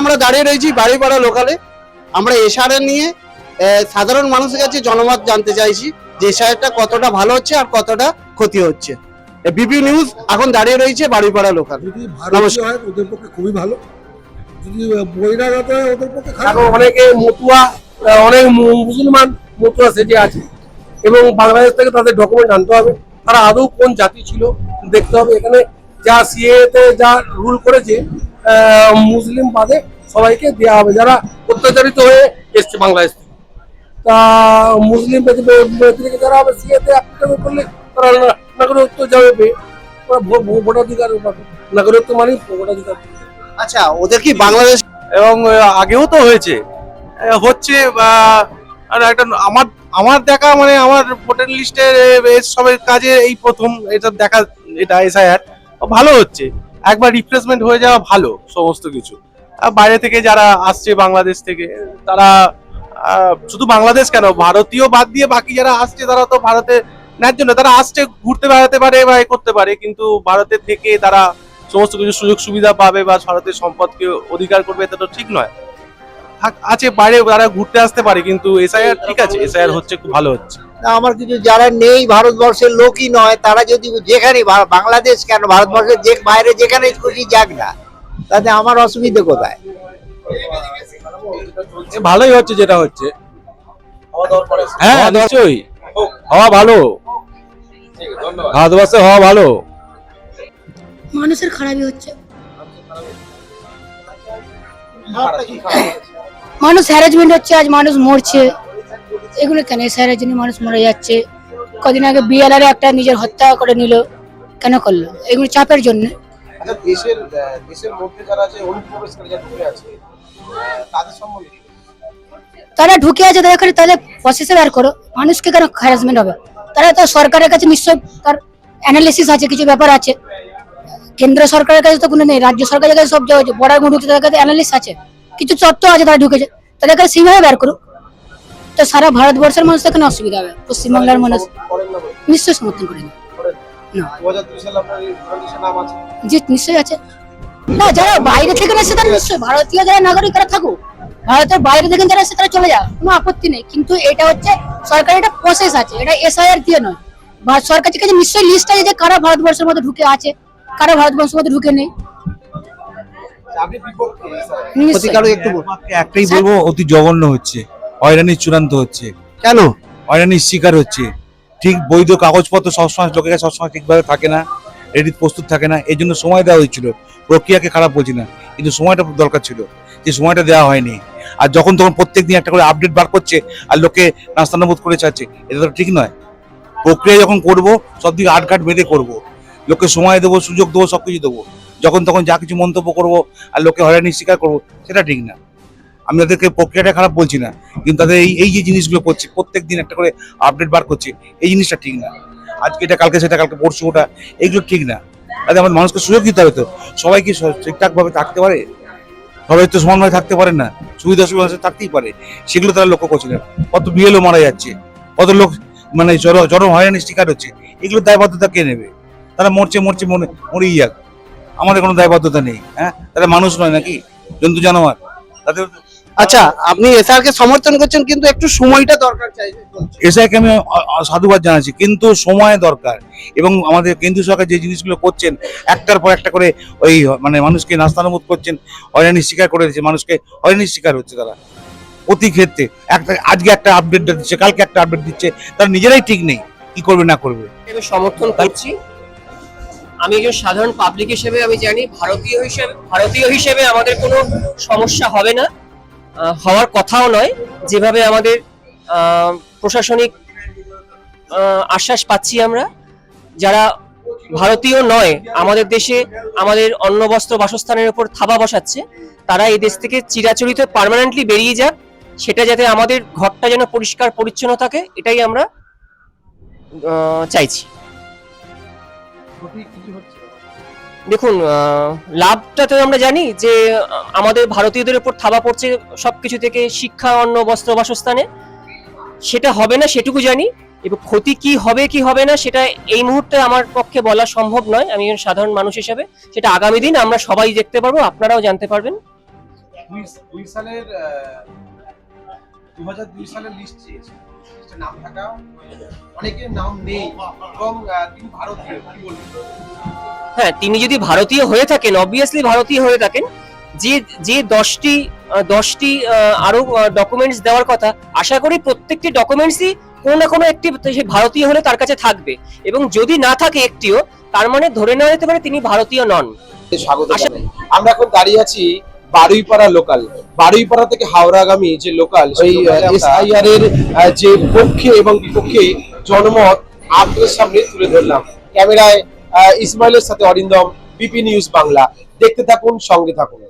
আমরা দাঁড়িয়ে রয়েছি বাড়িপাড়া লোকালে আমরা এশারে নিয়ে সাধারণ মানুষের কাছে জনমত জানতে চাইছি যে এশারটা কতটা ভালো হচ্ছে আর কতটা ক্ষতি হচ্ছে। বিপি নিউজ এখন দাঁড়িয়ে রয়েছে বাড়িপাড়া লোকাল হয় ওদের পক্ষে খুবই ভালো। যদি বহিরাগত হয় ওদের পক্ষে খারাপ। অনেকে মতুয়া অনেক মুসলমান মতুয়া সেটে আছে। এবং বাংলাদেশ থেকে তাদের ডকুমেন্ট আনতে হবে। তারা আদৌ কোন জাতি ছিল দেখতে হবে। এখানে যা সিএতে যা রুল করেছে মুসলিম বাদে সবাইকে দেওয়া হবে। যারা অত্যাচারিত হয়ে এসছে বাংলাদেশ তা মুসলিম ব্যতিরেকে যারা হবে সিএতে অ্যাপ্লিকেশন করলে তারা নাগরিকত্ব যাবে? ভোটাধিকার নাগরিকত্ব মানেই ভোটাধিকার। আচ্ছা ওদের কি বাংলাদেশ এবং আগেও তো হয়েছে। হচ্ছে একটা আমার আমার দেখা মানে আমার ভোটার লিস্টের সবের কাজে এই প্রথম এটা দেখা এটা এসআইআর। ভালো হচ্ছে। একবার রিপ্লেসমেন্ট হয়ে যাওয়া ভালো, সমস্ত কিছু। বাইরে থেকে যারা আসছে বাংলাদেশ থেকে, তারা শুধু বাংলাদেশ কেন, ভারতীয় বাদ দিয়ে বাকি যারা আসছে, তারা তো ভারতে ন্যায্য না তারা আসছে, ঘুরতে বেড়াতে পারে বা এ করতে পারে, কিন্তু ভারতের থেকে তারা সমস্ত কিছু সুযোগ সুবিধা পাবে বা ভারতের সম্পদকে অধিকার করবে, এটা তো ঠিক নয়। আছে বাইরে তারা ঘুরতে আসতে পারে, কিন্তু এসআইআর ঠিক আছে এসআইআর হচ্ছে খুব ভালো হচ্ছে। আমার কিছু যারা নেই ভারতবর্ষের লোকই নয় তারা যদি যেখানে বাংলাদেশ কেন ভারতবর্ষের যে বাইরে যেখানে খুশি যাক না তাতে আমার অসুবিধে কোথায়? ভালোই হচ্ছে যেটা হচ্ছে। হ্যাঁ নিশ্চয়ই। হওয়া ভালো। ভারতবর্ষে হওয়া ভালো। মানুষের খারাপই হচ্ছে। মানুষ হ্যারাসমেন্ট হচ্ছে আজ মানুষ মরছে। এগুলো কেন? এসআইয়ের জন্য মানুষ মরে যাচ্ছে। কদিন আগে বিএলআর একটা নিজের হত্যা করে নিল। কেন করল? এগুলো চাপের জন্য। আচ্ছা দেশের দেশের মধ্যে যারা আছে অনুপ্রবেশকারী যারা ঢুকে আছে তাদের সম্বন্ধে তারা ঢুকে আছে তাদের খালি তাদের প্রসেসে বের করো। মানুষকে কেন হ্যারাসমেন্ট হবে? তারা তো সরকারের কাছে নিশ্চয় তার অ্যানালিসিস আছে কিছু ব্যাপার আছে। কেন্দ্র সরকারের কাছে তো কোনো নেই রাজ্য সরকারের কাছে সব জায়গায় বর্ডার ঢুকছে তাদের কাছে অ্যানালিস আছে। কিছু তথ্য আছে তারা ঢুকেছে। তাদের কাছে সেইভাবে বের করুক তো সারা ভারতবর্ষের মানুষ এখানে অসুবিধা হবে। পশ্চিমবাংলার মানুষ করেন নিশ্চয়ই সমর্থন করে না। জি নিশ্চয়ই আছে। না যারা বাইরে থেকে এসে তারা নিশ্চয়ই ভারতীয় যারা নাগরিকরা থাকুক। ভারতের বাইরে থেকে যারা এসে তারা চলে যাক কোনো আপত্তি নেই। কিন্তু এটা হচ্ছে সরকারের একটা প্রসেস আছে। এটা এসআইআর দিয়ে নয়। বা সরকারের কাছে নিশ্চয়ই লিস্ট আছে যে কারা ভারতবর্ষের মধ্যে ঢুকে আছে কারা ভারতবর্ষের মধ্যে ঢুকে নেই। একটাই বলব অতি জঘন্য হচ্ছে। হয়রানির চূড়ান্ত হচ্ছে। কেন? হয়রানির শিকার হচ্ছে। ঠিক বৈধ কাগজপত্র সবসময় লোকের কাছে সবসময় ঠিকভাবে থাকে না রেডি প্রস্তুত থাকে না এই জন্য সময় দেওয়া হয়েছিল। প্রক্রিয়াকে খারাপ বলছি না কিন্তু সময়টা দরকার ছিল। যে সময়টা দেওয়া হয়নি। আর যখন তখন প্রত্যেক দিন একটা করে আপডেট বার করছে আর লোকে নাস্তানাবোধ করে চাচ্ছে এটা তো ঠিক নয়। প্রক্রিয়া যখন করব সব দিকে আটঘাট বেঁধে করব। লোকে সময় দেবো সুযোগ দেবো সব কিছু দেবো। যখন তখন যা কিছু মন্তব্য করব আর লোকে হয়রানির শিকার করব সেটা ঠিক না। আমি তাদেরকে প্রক্রিয়াটা খারাপ বলছি না, কিন্তু তাদের এই এই যে জিনিসগুলো করছে প্রত্যেক দিন একটা করে আপডেট বার করছে, এই জিনিসটা ঠিক না। আজকে এটা, কালকে সেটা, কালকে পরশু ওটা, এগুলো ঠিক না। তাদের আমাদের মানুষকে সুযোগ দিতে হবে তো। সবাই কি ঠিকঠাকভাবে থাকতে পারে? সবাই তো সমানভাবে থাকতে পারে না। সুবিধা সুবিধা থাকতেই পারে। সেগুলো তারা লক্ষ্য করছে না। কত বিএলও মারা যাচ্ছে। কত লোক মানে জ্বর জনম হয়রানির শিকার হচ্ছে। এগুলো দায়বদ্ধতা কে নেবে? তারা মরছে মরছে মনে মরেই যাক। আমাদের কোনো দায়বদ্ধতা নেই হ্যাঁ? তারা মানুষ নয় নাকি? জন্তু, জানোয়ার। তাদের আচ্ছা আপনি এসআর কে সমর্থন করছেন কিন্তু একটু সময়টা দরকার চাই। এসআইকে আমি অ- অ- সাধুবাদ জানাচ্ছি কিন্তু সময় দরকার। এবং আমাদের কেন্দ্রীয় সরকার যে জিনিসগুলো করছেন একটার পর একটা করে ওই মানে মানুষকে নাস্তানুবোধ করছেন হয়রানির শিকার করে দিচ্ছে মানুষকে হয়রানির শিকার হচ্ছে তারা। প্রতি ক্ষেত্রে একটা আজকে একটা আপডেট দিচ্ছে কালকে একটা আপডেট দিচ্ছে তারা নিজেরাই ঠিক নেই কি করবে না করবে। আমি সমর্থন করছি। আমি একজন সাধারণ পাবলিক হিসেবে আমি জানি ভারতীয় হিসেবে ভারতীয় হিসেবে আমাদের কোনো সমস্যা হবে না। হওয়ার কথাও নয়। যেভাবে আমাদের প্রশাসনিক আশ্বাস পাচ্ছি আমরা, যারা ভারতীয় নয়, আমাদের দেশে আমাদের অন্ন বস্ত্র বাসস্থানের উপর থাবা বসাচ্ছে, তারা এই দেশ থেকে চিরাচরিত পার্মানেন্টলি বেরিয়ে যাক, সেটা যাতে আমাদের ঘরটা যেন পরিষ্কার পরিচ্ছন্ন থাকে, এটাই আমরা চাইছি। দেখুন লাভটা তো আমরা জানি যে, আমাদের ভারতীয়দের উপর থাবা পড়ছে সবকিছু থেকে শিক্ষা, অন্ন, বস্ত্র, বাসস্থানে। সেটা হবে না, সেটুকু জানি। এবং ক্ষতি কি হবে কি হবে না, সেটা এই মুহূর্তে আমার পক্ষে বলা সম্ভব নয়। আমি একজন সাধারণ মানুষ হিসেবে সেটা আগামী দিন আমরা সবাই দেখতে পারব, আপনারাও জানতে পারবেন। দুই সালের দু হাজার দুই সালের লিস্টে নাম থাকা অনেকের নাম নেই এবং তিনি ভারতীয় কি বলবেন? হ্যাঁ তিনি যদি ভারতীয় হয়ে থাকেন অবভিয়াসলি ভারতীয় হয়ে থাকেন যে যে দশটি দশটি আরও ডকুমেন্টস দেওয়ার কথা আশা করি প্রত্যেকটি ডকুমেন্টসই কোনো না কোনো একটি সে ভারতীয় হলে তার কাছে থাকবে। এবং যদি না থাকে একটিও তার মানে ধরে নেওয়া যেতে পারে তিনি ভারতীয় নন। স্বাগত আমরা এখন দাঁড়িয়ে আছি বারুইপাড়া লোকাল বারুইপাড়া থেকে হাওড়াগামী যে লোকাল সেই এসআইআর এর যে পক্ষে এবং বিপক্ষে জনমত আপনাদের সামনে তুলে ধরলাম। ক্যামেরায় আহ, ইসমাইলের সাথে অরিন্দম বিপি নিউজ বাংলা। দেখতে থাকুন সঙ্গে থাকুন।